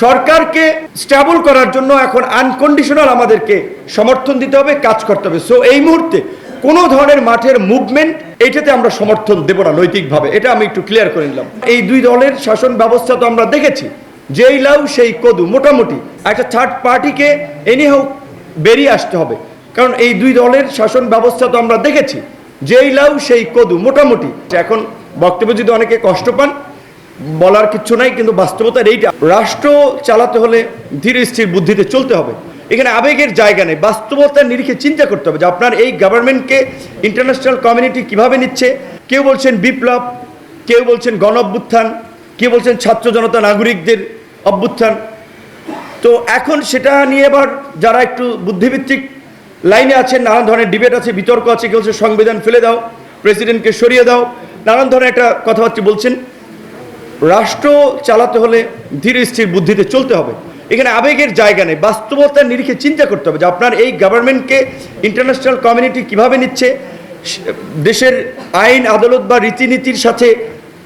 সরকারকে স্ট্যাবল করার জন্য এখন আনকন্ডিশনাল আমাদেরকে সমর্থন দিতে হবে, কাজ করতে হবে। সো এই মুহূর্তে কোনো ধরনের মাঠের মুভমেন্ট এইটাতে আমরা সমর্থন দেব না নৈতিকভাবে। এটা আমি একটু ক্লিয়ার করে নিলাম। এই দুই দলের শাসন ব্যবস্থা তো আমরা দেখেছি। যেই লাউ, সেই কদু মোটামুটি একটা থার্ড পার্টিকে এনিহাউ বেরিয়ে আসতে হবে। কারণ এই দুই দলের শাসন ব্যবস্থা তো আমরা দেখেছি। যেই লাউ, সেই কদু মোটামুটি। এখন বক্তব্য যদি অনেকে কষ্ট পান বলার কিচ্ছু নাই, কিন্তু বাস্তবতার এইটা। রাষ্ট্র চালাতে হলে ধীর স্থির বুদ্ধিতে চলতে হবে। এখানে আবেগের জায়গা নেই, বাস্তবতার নিরিখে চিন্তা করতে হবে যে আপনার এই গভর্নমেন্টকে ইন্টারন্যাশনাল কমিউনিটি কীভাবে নিচ্ছে? কেউ বলছেন বিপ্লব, কেউ বলছেন গণ অভ্যুত্থান কেউ বলছেন ছাত্র জনতা নাগরিকদের অভ্যুত্থান। তো এখন সেটা নিয়ে এবার যারা একটু বুদ্ধিভিত্তিক লাইনে আছেন, নানান ধরনের ডিবেট আছে, বিতর্ক আছে, কেউ বলছে সংবিধান ফেলে দাও, প্রেসিডেন্টকে সরিয়ে দাও, নানান ধরনের একটা কথাবার্তা বলছেন। রাষ্ট্র চালাতে হলে ধীর স্থির বুদ্ধিতে চলতে হবে। এখানে আবেগের জায়গা নেই, বাস্তবতার নিরিখে চিন্তা করতে হবে যে আপনার এই গভর্নমেন্টকে ইন্টারন্যাশনাল কমিউনিটি কীভাবে নিচ্ছে দেশের আইন, আদালত বা রীতিনীতির সাথে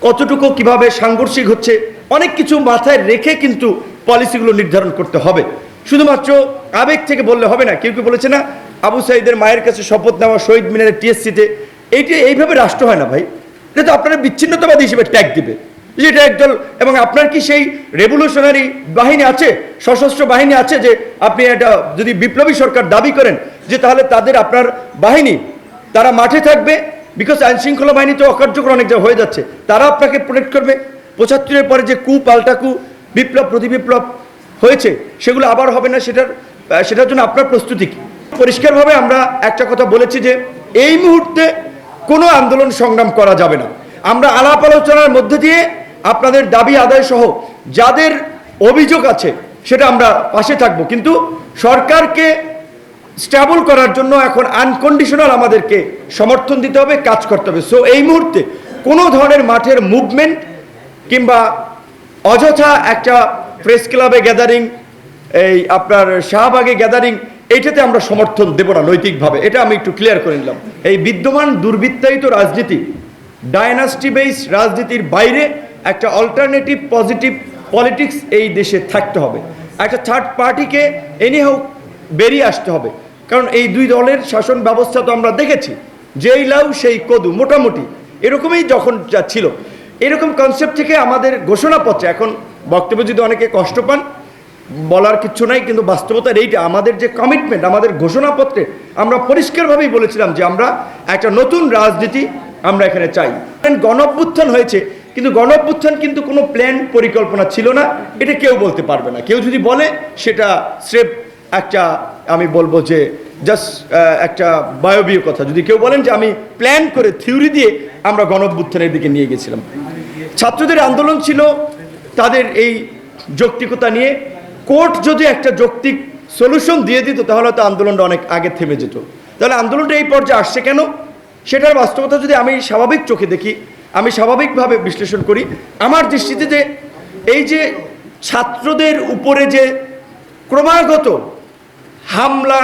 কতটুকু কীভাবে সাংঘর্ষিক হচ্ছে, অনেক কিছু মাথায় রেখে কিন্তু পলিসিগুলো নির্ধারণ করতে হবে। শুধুমাত্র আবেগ থেকে বললে হবে না, কেউ কেউ বলেছে না, আবু সাইদের মায়ের কাছে শপথ নেওয়া শহীদ মিনারের টিএসসিতে, এইটা এইভাবে রাষ্ট্র হয় না ভাই। এটা তো আপনারা বিচ্ছিন্নতাবাদী হিসেবে ট্যাগ দিবে। এটা একদল, এবং আপনার কি সেই রেভলিউশনারি বাহিনী আছে, সশস্ত্র বাহিনী আছে যে আপনি এটা যদি বিপ্লবী সরকার দাবি করেন যে তাহলে তাদের আপনার বাহিনী, তারা মাঠে থাকবে বিকজ আইন শৃঙ্খলা বাহিনী তো অকার্যকর অনেক হয়ে যাচ্ছে, তারা আপনাকে প্রোটেক্ট করবে। পঁচাত্তরের পরে যে কু পাল্টা কু বিপ্লব, প্রতি বিপ্লব হয়েছে, সেগুলো আবার হবে না, সেটার সেটার জন্য আপনার প্রস্তুতি কি? পরিষ্কারভাবে আমরা একটা কথা বলেছি যে এই মুহূর্তে কোনো আন্দোলন সংগ্রাম করা যাবে না। আমরা আলাপ আলোচনার মধ্যে দিয়ে আপনাদের দাবি, আদায় সহ যাদের অভিযোগ আছে, সেটা আমরা পাশে থাকব। কিন্তু সরকারকে স্ট্যাবল করার জন্য এখন আনকন্ডিশনাল আমাদেরকে সমর্থন দিতে হবে, কাজ করতে হবে। সো এই মুহূর্তে কোনো ধরনের মাঠের মুভমেন্ট কিংবা অযথা একটা প্রেস ক্লাবে গ্যাদারিং এই আপনার শাহবাগে গ্যাদারিং এইটাতে আমরা সমর্থন দেব না নৈতিকভাবে। এটা আমি একটু ক্লিয়ার করে নিলাম। এই বিদ্যমান দুর্বৃত্তায়িত রাজনীতি ডায়নাস্টি বেস রাজনীতির বাইরে একটা অল্টারনেটিভ পজিটিভ পলিটিক্স এই দেশে থাকতে হবে। একটা থার্ড পার্টিকে এনিহাউ বেরিয়ে আসতে হবে। কারণ এই দুই দলের শাসন ব্যবস্থা তো আমরা দেখেছি। যেই লাউ, সেই কদু, মোটামুটি। এরকমই যখন ছিল। এরকম কনসেপ্ট থেকে আমাদের ঘোষণাপত্রে এখন বক্তব্য যদি অনেকে কষ্ট পান, বলার কিচ্ছু নাই, কিন্তু বাস্তবতার এইটা, আমাদের যে কমিটমেন্ট আমাদের ঘোষণাপত্রে আমরা পরিষ্কারভাবেই বলেছিলাম যে আমরা একটা নতুন রাজনীতি আমরা এখানে চাই। গণ হয়েছে কিন্তু গণ অভ্যুত্থান কিন্তু কোনো প্ল্যান পরিকল্পনা ছিল না। এটা কেউ বলতে পারবে না। কেউ যদি বলে, সেটা স্রেফ একটা, আমি বলব যে জাস্ট একটা বায়বীয় কথা। যদি কেউ বলেন যে আমি প্ল্যান করে থিওরি দিয়ে আমরা গণ অভ্যুত্থানের দিকে নিয়ে গেছিলাম। ছাত্রদের আন্দোলন ছিল তাদের এই যৌক্তিকতা নিয়ে। কোর্ট যদি একটা যৌক্তিক সলিউশন দিয়ে দিত, তাহলে তো আন্দোলনটা অনেক আগে থেমে যেত। তাহলে আন্দোলনটা এই পর্যায়ে আসছে কেন? সেটার বাস্তবতা যদি আমি স্বাভাবিক চোখে দেখি আমি স্বাভাবিকভাবে বিশ্লেষণ করি। আমার দৃষ্টিতে যে এই যে ছাত্রদের উপরে যে ক্রমাগত হামলা,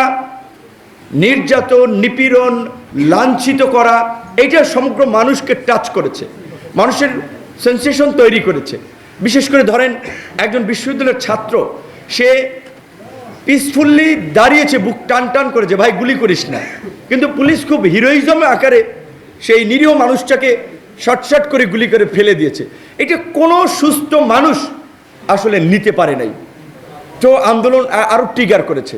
নির্যাতন, নিপীড়ন লাঞ্ছিত করা, এইটা সমগ্র মানুষকে টাচ করেছে। মানুষের সেন্সেশন তৈরি করেছে। বিশেষ করে ধরেন একজন বিশ্ববিদ্যালয়ের ছাত্র, সে পিসফুল্লি দাঁড়িয়েছে, বুক টান টান করেছে ভাই, গুলি করিস না। কিন্তু পুলিশ খুব হিরোইজম আকারে সেই নিরীহ মানুষটাকে শর্টশট করে গুলি করে ফেলে দিয়েছে। এটা কোনো সুস্থ মানুষ আসলে নিতে পারে নাই। তো আন্দোলন আরও আরও ট্রিগার করেছে।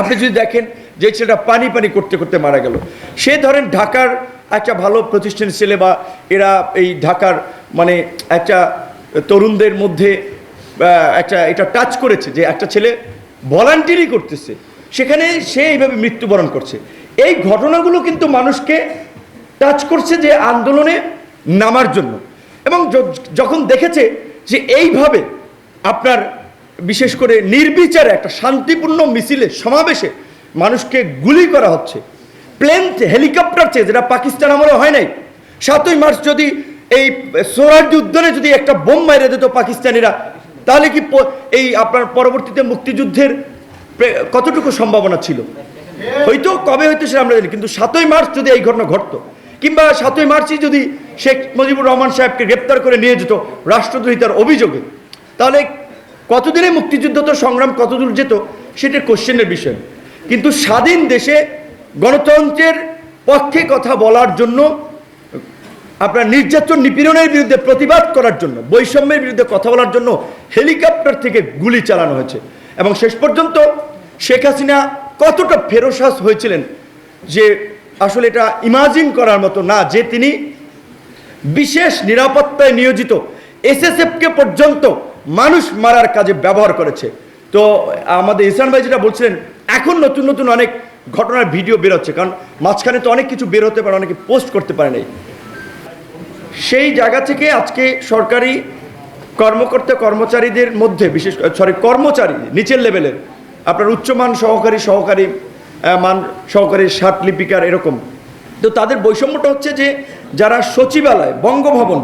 আপনি যদি দেখেন যে ছেলেটা পানি পানি করতে করতে মারা গেল। সে ধরেন ঢাকার একটা ভালো প্রতিষ্ঠান ছেলে বা এরা এই ঢাকার মানে একটা তরুণদের মধ্যে একটা এটা টাচ করেছে যে একটা ছেলে ভলান্টিয়ারি করতেছে। সেখানে সে এইভাবে মৃত্যুবরণ করছে। এই ঘটনাগুলো কিন্তু মানুষকে টাচ করছে যে আন্দোলনে নামার জন্য। এবং যখন দেখেছে যে এইভাবে আপনার বিশেষ করে নির্বিচারে একটা শান্তিপূর্ণ মিছিলে সমাবেশে মানুষকে গুলি করা হচ্ছে প্লেন হেলিকপ্টার চেয়ে, যেটা পাকিস্তান আমলে হয় নাই, সাতই মার্চ যদি এই সোহরার্দি উদ্যানে যদি একটা বোম মেরে দিত পাকিস্তানিরা, তাহলে কি এই আপনার পরবর্তীতে মুক্তিযুদ্ধের কতটুকু সম্ভাবনা ছিল? হয়তো, কবে হয়তো সেটা আমরা জানি কিন্তু সাতই মার্চ যদি এই ঘটনা ঘটতো, কিংবা সাতই মার্চই যদি শেখ মুজিবুর রহমান সাহেবকে গ্রেপ্তার করে নিয়ে যেত রাষ্ট্রদ্রোহিতার অভিযোগে। তাহলে কতদিনে মুক্তিযুদ্ধ তো সংগ্রাম, কতদূর যেত, সেটা কোশ্চেনের বিষয়। কিন্তু স্বাধীন দেশে গণতন্ত্রের পক্ষে কথা বলার জন্য, আপনার নির্যাতন নিপীড়নের বিরুদ্ধে প্রতিবাদ করার জন্য, বৈষম্যের বিরুদ্ধে কথা বলার জন্য হেলিকপ্টার থেকে গুলি চালানো হয়েছে। এবং শেষ পর্যন্ত শেখ হাসিনা কতটা ফেরোসাস হয়েছিলেন যে আসলে এটা ইমাজিন করার মতো না, যে তিনি বিশেষ নিরাপত্তায় নিয়োজিত এসএসএফকে পর্যন্ত মানুষ মারার কাজে ব্যবহার করেছে। তো আমাদের ইসান ভাই যেটা বলছিলেন, এখন নতুন নতুন অনেক ঘটনার ভিডিও বেরোচ্ছে, কারণ মাঝখানে তো অনেক কিছু বের হতে পারে, অনেকে পোস্ট করতে পারে নাই। সেই জায়গা থেকে আজকে সরকারি কর্মকর্তা, কর্মচারীদের মধ্যে বিশেষ সরি কর্মচারী, নিচের লেভেলের আপনার উচ্চমান সহকারী সহকারী মান সহকারী ষাট লিপিকার এরকম তো তাদের বৈষম্যটা হচ্ছে যে যারা সচিবালয়, বঙ্গভবন,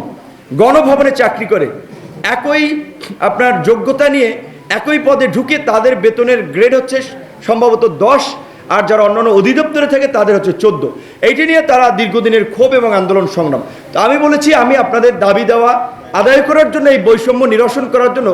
গণভবনে চাকরি করে, একই আপনার যোগ্যতা নিয়ে একই পদে ঢুকে তাদের বেতনের গ্রেড হচ্ছে সম্ভবত দশ, আর যারা অন্যান্য অধিদপ্তরে থাকে তাদের হচ্ছে চোদ্দ। এইটি নিয়ে তারা দীর্ঘদিনের ক্ষোভ এবং আন্দোলন সংগ্রাম। তো আমি বলেছি, আমি আপনাদের দাবি দেওয়া, আদায় করার জন্য, এই বৈষম্য নিরসন করার জন্য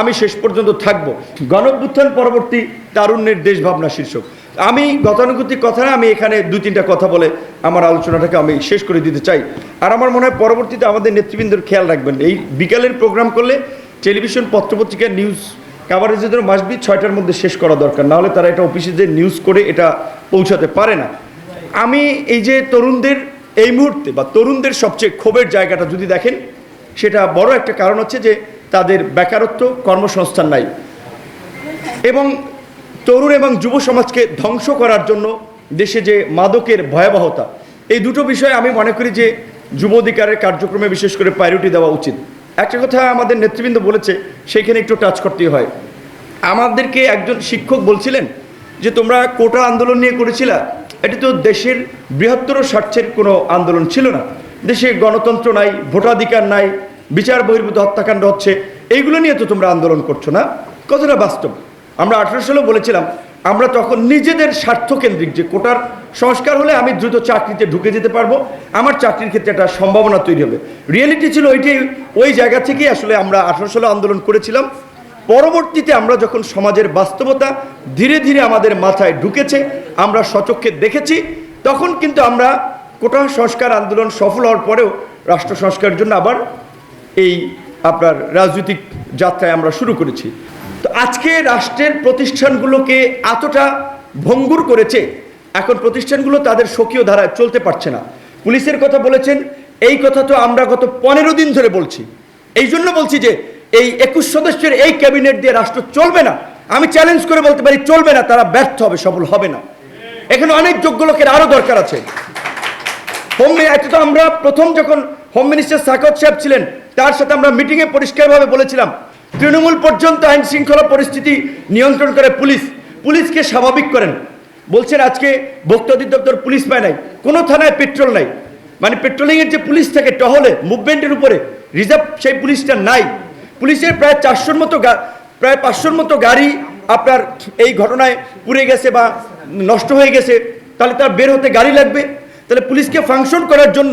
আমি শেষ পর্যন্ত থাকব। গণভ্যুত্থান পরবর্তী তারুণ্যের দেশভাবনা শীর্ষক। আমি গতানুগতিক কথা আমি এখানে দুই তিনটা কথা বলে আমার আলোচনাটাকে আমি শেষ করে দিতে চাই। আর আমার মনে হয় পরবর্তীতে আমাদের নেতৃবৃন্দের খেয়াল রাখবেন, এই বিকালের প্রোগ্রাম করলে টেলিভিশন পত্রপত্রিকার নিউজ কাভারেজের জন্য মাসবি ছয়টার মধ্যে শেষ করা দরকার, নাহলে তারা এটা অফিসে যে নিউজ করে এটা পৌঁছাতে পারে না। আমি এই যে তরুণদের এই মুহূর্তে বা তরুণদের সবচেয়ে ক্ষোভের জায়গাটা যদি দেখেন, সেটা বড় একটা কারণ হচ্ছে যে তাদের বেকারত্ব কর্মসংস্থান নাই। এবং তরুণ এবং যুব সমাজকে ধ্বংস করার জন্য দেশে যে মাদকের ভয়াবহতা, এই দুটো বিষয়ে আমি মনে করি যে যুব অধিকারের কার্যক্রমে বিশেষ করে প্রায়োরিটি দেওয়া উচিত। একটা কথা আমাদের নেতৃবৃন্দ বলেছে, সেইখানে একটু টাচ করতেই হয়। আমাদেরকে একজন শিক্ষক বলছিলেন যে, তোমরা কোটা আন্দোলন নিয়ে করেছিলা, এটি তো দেশের বৃহত্তর স্বার্থের কোনো আন্দোলন ছিল না। দেশে গণতন্ত্র নাই, ভোটাধিকার নাই, বিচার বহির্ভূত হত্যাকাণ্ড হচ্ছে, এইগুলো নিয়ে তো তোমরা আন্দোলন করছ না। কতটা বাস্তব? আমরা আঠারো সালে বলেছিলাম, আমরা তখন নিজেদের স্বার্থকেন্দ্রিক যে কোটার সংস্কার হলে আমি দ্রুত চাকরিতে ঢুকে যেতে পারব, আমার চাকরির ক্ষেত্রে একটা সম্ভাবনা তৈরি হবে। রিয়েলিটি ছিল ওইটি, ওই জায়গা থেকেই আসলে আমরা আঠারো সালে আন্দোলন করেছিলাম। পরবর্তীতে আমরা যখন সমাজের বাস্তবতা ধীরে ধীরে আমাদের মাথায় ঢুকেছে, আমরা সচক্ষে দেখেছি, তখন কিন্তু আমরা কোটা সংস্কার আন্দোলন সফল হওয়ার পরেও রাষ্ট্র সংস্কারের জন্য আবার এই আপনার রাজনৈতিক যাত্রায় আমরা শুরু করেছি। তো আজকে রাষ্ট্রের প্রতিষ্ঠানগুলোকে এতটা ভঙ্গুর করেছে, এখন প্রতিষ্ঠানগুলো তাদের স্বকীয় ধারায় চলতে পারছে না। পুলিশের কথা বলেছেন, এই কথা তো আমরা গত পনেরো দিন ধরে বলছি। এই জন্য বলছি যে, এই একুশ সদস্যের এই ক্যাবিনেট দিয়ে রাষ্ট্র চলবে না। আমি চ্যালেঞ্জ করে বলতে পারি, চলবে না, তারা ব্যর্থ হবে, সফল হবে না। এখানে অনেক যোগ্য লোকের আরও দরকার আছে। হোম এটা তো আমরা প্রথম যখন হোম মিনিস্টার সাকত সাহেব ছিলেন, তার সাথে আমরা মিটিংয়ে পরিষ্কারভাবে বলেছিলাম তৃণমূল পর্যন্ত আইন শৃঙ্খলা পরিস্থিতি নিয়ন্ত্রণ করে পুলিশ। পুলিশকে স্বাভাবিক করেন। বলছেন, আজকে ভোক্তা অধিদপ্তর পুলিশ পায় নাই। কোনো থানায় পেট্রোল নাই। মানে পেট্রোলিংয়ের যে পুলিশ থাকে টহলে, মুভমেন্টের উপরে, রিজার্ভ সেই পুলিশটা নাই। পুলিশের প্রায় চারশোর মতো প্রায় পাঁচশোর মতো গাড়ি আপনার এই ঘটনায় পুড়ে গেছে বা নষ্ট হয়ে গেছে, তাহলে তার বের হতে গাড়ি লাগবে। তাহলে পুলিশকে ফাংশন করার জন্য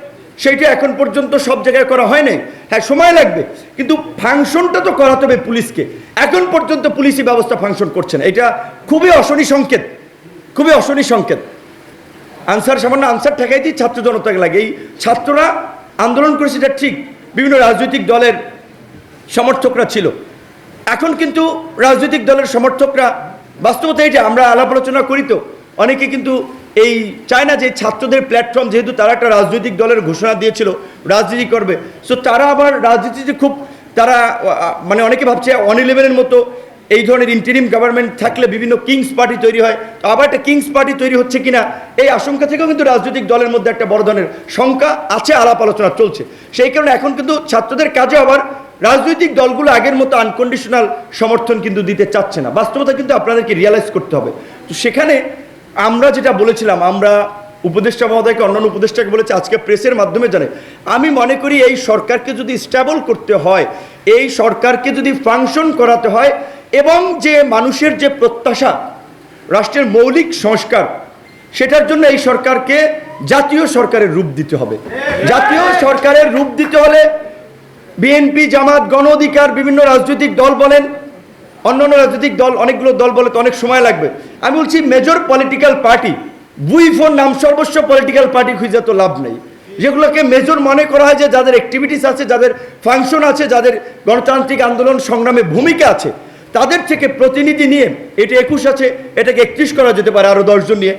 সেইটা এখন পর্যন্ত সব জায়গায় করা হয় নাই। হ্যাঁ সময় লাগবে। কিন্তু ফাংশনটা তো করাতে হবে পুলিশকে। এখন পর্যন্ত পুলিশি ব্যবস্থা ফাংশন করছে না। এটা খুবই অশনি সংকেত। খুবই অশনি সংকেত। আনসার, সামান্য আনসার ঠেকাইতেই ছাত্র জনতাকে লাগে। এই ছাত্ররা আন্দোলন করেছে, এটা ঠিক। বিভিন্ন রাজনৈতিক দলের সমর্থকরা ছিল। এখন কিন্তু রাজনৈতিক দলের সমর্থকরা, বাস্তবতা এটা আমরা আলাপ আলোচনা করি তো, অনেকে কিন্তু এই চায় না যে ছাত্রদের প্ল্যাটফর্ম যেহেতু তারা একটা রাজনৈতিক দলের ঘোষণা দিয়েছিল, রাজনীতি করবে। সো তারা আবার রাজনীতিতে খুব, তারা মানে অনেকে ভাবছে অন ইলেভেনের মতো এই ধরনের ইন্টারিম গভর্নমেন্ট থাকলে বিভিন্ন কিংস পার্টি তৈরি হয়। তো আবার একটা কিংস পার্টি তৈরি হচ্ছে কিনা, এই আশঙ্কা থেকেও কিন্তু রাজনৈতিক দলের মধ্যে একটা বড় ধরনের শঙ্কা আছে, আলাপ আলোচনা চলছে। সেই কারণে এখন কিন্তু ছাত্রদের কাজে আবার রাজনৈতিক দলগুলো আগের মতো আনকন্ডিশনাল সমর্থন কিন্তু দিতে চাচ্ছে না। বাস্তবতা কিন্তু আপনাদেরকে রিয়ালাইজ করতে হবে। তো সেখানে আমরা যেটা বলেছিলাম, আমরা উপদেষ্টা মহোদয়কে, অন্যান্য উপদেষ্টাকে বলেছে, আজকে প্রেসের মাধ্যমে জানে। আমি মনে করি এই সরকারকে যদি স্টেবল করতে হয়, এই সরকারকে যদি ফাংশন করাতে হয়, এবং যে মানুষের যে প্রত্যাশা, রাষ্ট্রের মৌলিক সংস্কার, সেটার জন্য এই সরকারকে জাতীয় সরকারের রূপ দিতে হবে। জাতীয় সরকারের রূপ দিতে হলে বিএনপি, জামাত, গণ অধিকার, বিভিন্ন রাজনৈতিক দল বলেন অন্যান্য রাজনৈতিক দল, অনেকগুলো দল বলে তো অনেক সময় লাগবে। আমি বলছি মেজর পলিটিক্যাল পার্টি বুই ফোর নাম সর্বস্ব পলিটিক্যাল পার্টি খুঁজে তো লাভ নেই। যেগুলোকে মেজর মনে করা হয় যে যাদের অ্যাক্টিভিটিস আছে, যাদের ফাংশন আছে, যাদের গণতান্ত্রিক আন্দোলন সংগ্রামে ভূমিকা আছে, তাদের থেকে প্রতিনিধি নিয়ে, এটা একুশ আছে, এটাকে একত্রিশ করা যেতে পারে আরও দশজন নিয়ে।